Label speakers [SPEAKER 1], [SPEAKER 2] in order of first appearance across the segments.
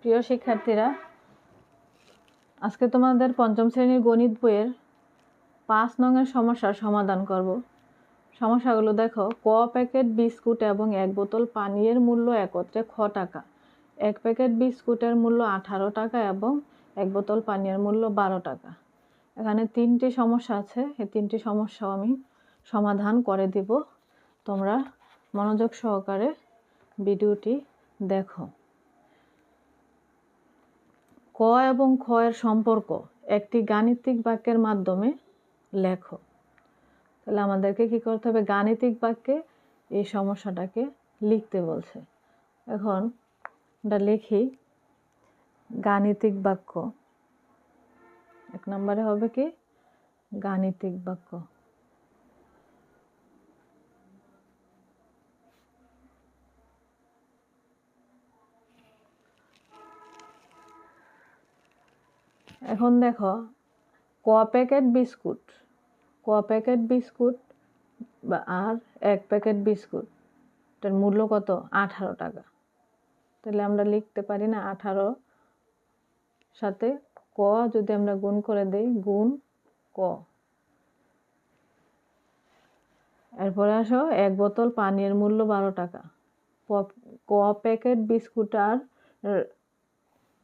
[SPEAKER 1] প্রিয় শিক্ষার্থীরা, আজকে তোমাদের পঞ্চম শ্রেণির গণিত বইয়ের পাঁচ নংয়ের সমস্যার সমাধান করব। সমস্যাগুলো দেখো, ক প্যাকেট বিস্কুট এবং এক বোতল পানীয়ের মূল্য একত্রে খ টাকা। এক প্যাকেট বিস্কুটের মূল্য আঠারো টাকা এবং এক বোতল পানীয়ের মূল্য বারো টাকা। এখানে তিনটি সমস্যা আছে, এই তিনটি সমস্যাও আমি সমাধান করে দিব। তোমরা মনোযোগ সহকারে ভিডিওটি দেখো। ক এবং খ এর সম্পর্ক একটি গাণিতিক বাক্যের মাধ্যমে লেখো। তাহলে আমাদেরকে কি করতে হবে? গাণিতিক বাক্যে এই সমস্যাটাকে লিখতে বলছে। এখন এটা লিখি, গাণিতিক বাক্য। এক নম্বরে হবে কি? গাণিতিক বাক্য। এখন দেখো, ক প্যাকেট বিস্কুট, ক প্যাকেট বিস্কুট বা আর এক প্যাকেট বিস্কুট, এটার মূল্য কত? আঠারো টাকা। তাহলে আমরা লিখতে পারি না আঠারো সাথে ক, যদি আমরা গুণ করে দেই, গুণ ক। এরপরে আসো, এক বোতল পানির মূল্য বারো টাকা। ক প্যাকেট বিস্কুট আর,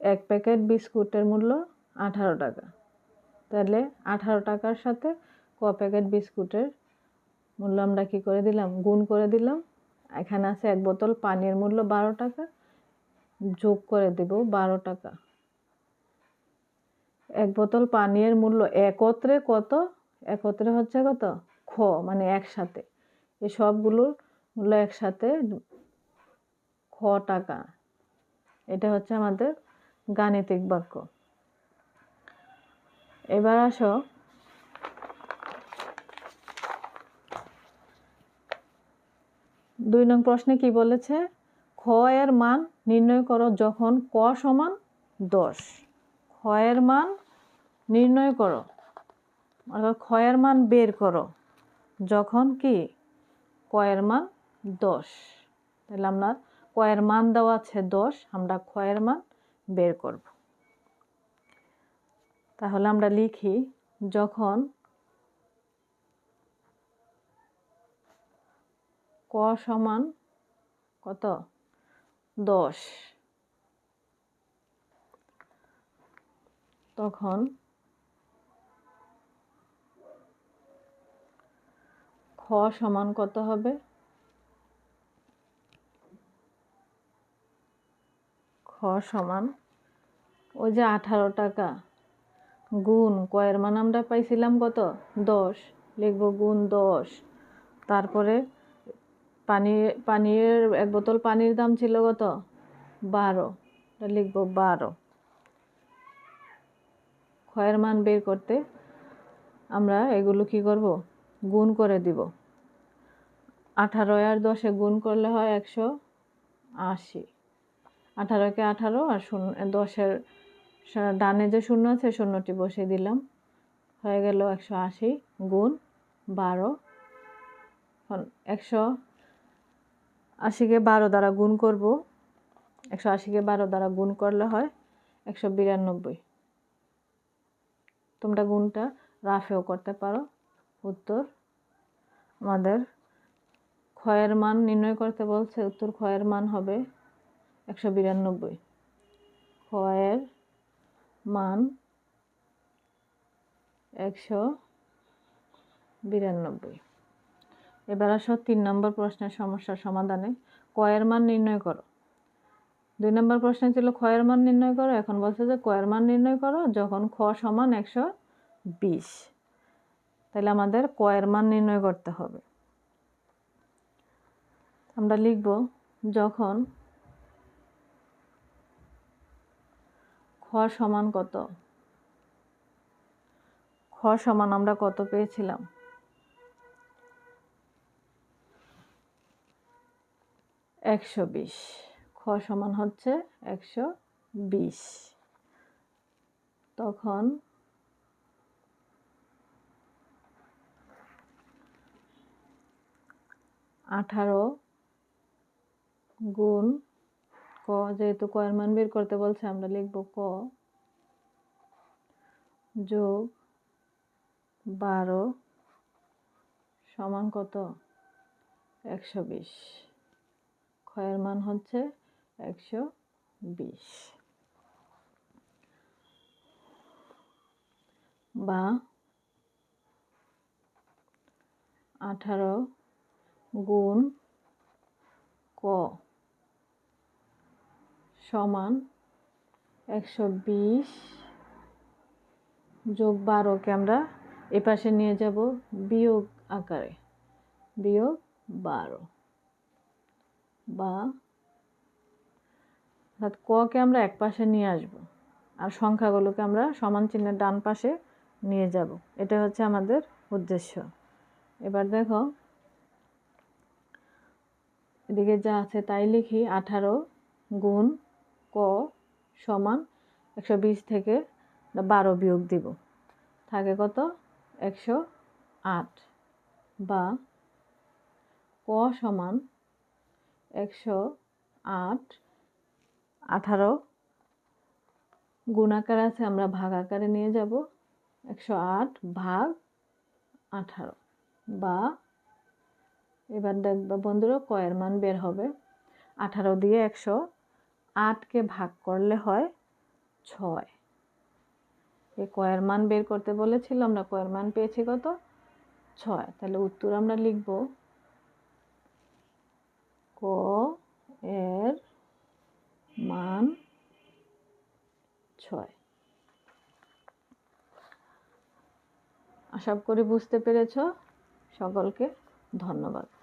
[SPEAKER 1] এক প্যাকেট বিস্কুটের মূল্য আঠারো টাকা। তাহলে আঠারো টাকার সাথে ক প্যাকেট বিস্কুটের মূল্য আমরা কী করে দিলাম? গুণ করে দিলাম। এখানে আছে এক বোতল পানির মূল্য বারো টাকা। যোগ করে দেব বারো টাকা। এক বোতল পানীয়ের মূল্য একত্রে কত? একত্রে হচ্ছে কত? খ মানে একসাথে। এই সবগুলোর মূল্য একসাথে খ টাকা। এটা হচ্ছে আমাদের গাণিতিক বাক্য। এবার আসো। দুই নং প্রশ্নে কি বলেছে? খ এর মান নির্ণয় করো যখন ক সমান দশ। খ এর মান নির্ণয় করো। অর্থাৎ এর মান বের করো যখন কি? ক এর মান দশ। তাহলে আমরা ক এর মান দেওয়া আছে দশ, আমরা এর মান বের করব। তাহলে আমরা লিখি, যখন ক সমান কত? দশ। তখন খ সমান কত হবে? খ সমান ওই যে আঠারো টাকা। গুণ, কয়ের মান আমরা পাইছিলাম কত? দশ। লিখব গুণ দশ। তারপরে পানি, পানির, এক বোতল পানির দাম ছিল কত? বারো। লিখব বারো। ক্ষয়ের মান বের করতে আমরা এগুলো কি করব? গুণ করে দিব। আঠারো আর দশে গুণ করলে হয় একশো আশি। আঠারোকে আঠারো আর শূন্য, দশের ডানে যে শূন্য আছে শূন্যটি বসিয়ে দিলাম। হয়ে গেল একশো আশি গুণ বারো। একশো আশিকে বারো দ্বারা গুণ করব। একশো আশিকে বারো দ্বারা গুণ করলে হয় একশো বিরানব্বই। তোমরা গুণটা রাফেও করতে পারো। উত্তর আমাদের ক্ষয়ের মান নির্ণয় করতে বলছে। উত্তর ক্ষয়ের মান হবে একশো বিরানব্বই। ক্ষয়ের মান একশো বিরানব্বই। এবার আসো তিন নম্বর প্রশ্নের সমস্যার সমাধানে। কয়ের মান নির্ণয় করো। দুই নম্বর প্রশ্ন ছিল ক্ষয়ের মান নির্ণয় করো, এখন বলছে যে কয়ের মান নির্ণয় করো যখন খ সমান একশো বিশ। তাহলে আমাদের কয়ের মান নির্ণয় করতে হবে। আমরা লিখব যখন খ সমান কত? খ সমান আমরা কত পেয়েছিলাম? একশো বিশ। খ সমান হচ্ছে একশো বিশ। তখন আঠারো গুণ ক, যেহেতু ক এর মান বের করতে বলছে, আমরা লিখব ক যোগ বারো সমান কত? একশো বিশ। ক্ষয়ের মান হচ্ছে একশো বিশ। বা আঠারো গুণ ক। সমান একশো বিশ যোগ বারোকে আমরা এ পাশে নিয়ে যাব বিয়োগ আকারে। বিয়োগ বারো বা অর্থাৎ ককে আমরা এক পাশে নিয়ে আসব আর সংখ্যাগুলোকে আমরা সমান চিহ্নের ডান পাশে নিয়ে যাব। এটা হচ্ছে আমাদের উদ্দেশ্য। এবার দেখো, এদিকে যা আছে তাই লিখি আঠারো গুণ ক সমান একশো বিশ থেকে বারো বিয়োগ দিব। থাকে কত? একশো আট। বা ক সমান একশো আট আঠারো গুণাকার আছে, আমরা ভাগ আকারে নিয়ে যাব। একশো আট ভাগ আঠারো। বা এবার দেখবা বন্ধুরা কয়ের মান বের হবে। আঠারো দিয়ে একশো আটকে ভাগ করলে হয় ছয়। এই কয়ের মান বের করতে বলেছিল, আমরা কয়ের মান পেয়েছি কত? ছয়। তাহলে উত্তর আমরা লিখব ক এর মান ছয়। আশা করি বুঝতে পেরেছ। সকলকে ধন্যবাদ।